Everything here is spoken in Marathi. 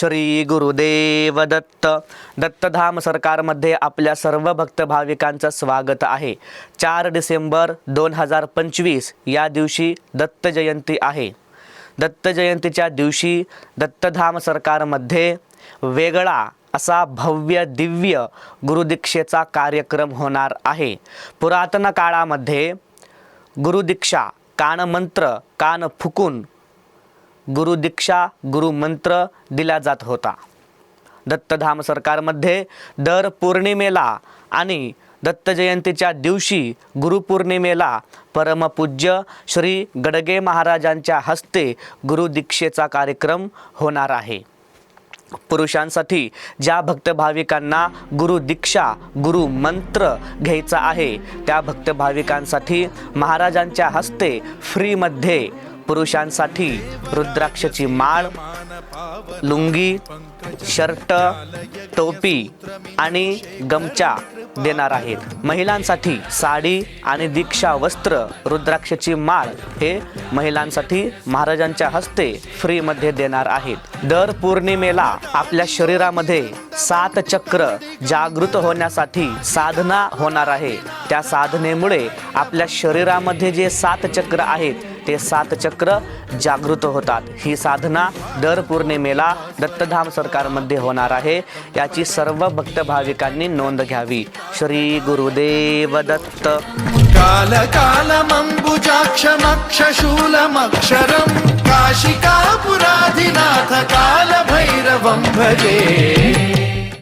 श्री गुरुदेव दत्त दत्तधाम सरकारमध्ये आपल्या सर्व भक्त भाविकांचं स्वागत आहे. चार डिसेंबर दोन हजार पंचवीस या दिवशी दत्त जयंती आहे. दत्त जयंतीच्या दिवशी दत्तधाम सरकारमध्ये वेगळा असा भव्य दिव्य गुरुदीक्षेचा कार्यक्रम होणार आहे. पुरातन काळामध्ये गुरुदीक्षा कानमंत्र कान फुकून गुरुदीक्षा गुरुमंत्र दिला जात होता. दत्तधाम सरकारमध्ये दर पौर्णिमेला आणि दत्त जयंतीच्या दिवशी गुरुपौर्णिमेला परमपूज्य श्री गडगे महाराजांच्या हस्ते गुरुदीक्षेचा कार्यक्रम होणार आहे. पुरुषांसाठी ज्या भक्त भाविकांना गुरुमंत्र घ्यायचा आहे त्या भक्त भाविकांसाठी महाराजांच्या हस्ते फ्रीमध्ये पुरुषांसाठी रुद्राक्षची माळ लुंगी शर्ट टोपी आणि गमचा देणार आहेत. महिलांसाठी साडी आणि दीक्षा वस्त्र रुद्राक्षची माळ हे महिलांसाठी महाराजांच्या हस्ते फ्रीमध्ये देणार आहेत. दर पौर्णिमेला आपल्या शरीरामध्ये सात चक्र जागृत होण्यासाठी साधना होणार आहे. त्या साधनेमुळे आपल्या शरीरामध्ये जे सात चक्र आहेत ते सात चक्र जागृत होतात. ही साधना दर पौर्णिमेला दत्तधाम सरकारमध्ये होणार आहे. याची सर्व भक्त भाविकांनी नोंद घ्यावी. श्री गुरुदेव दत्त. काल कालमंबुजाक्षमक्षशूलमक्षरं काशिकापुराधिनाथ कालभैरवं भजे।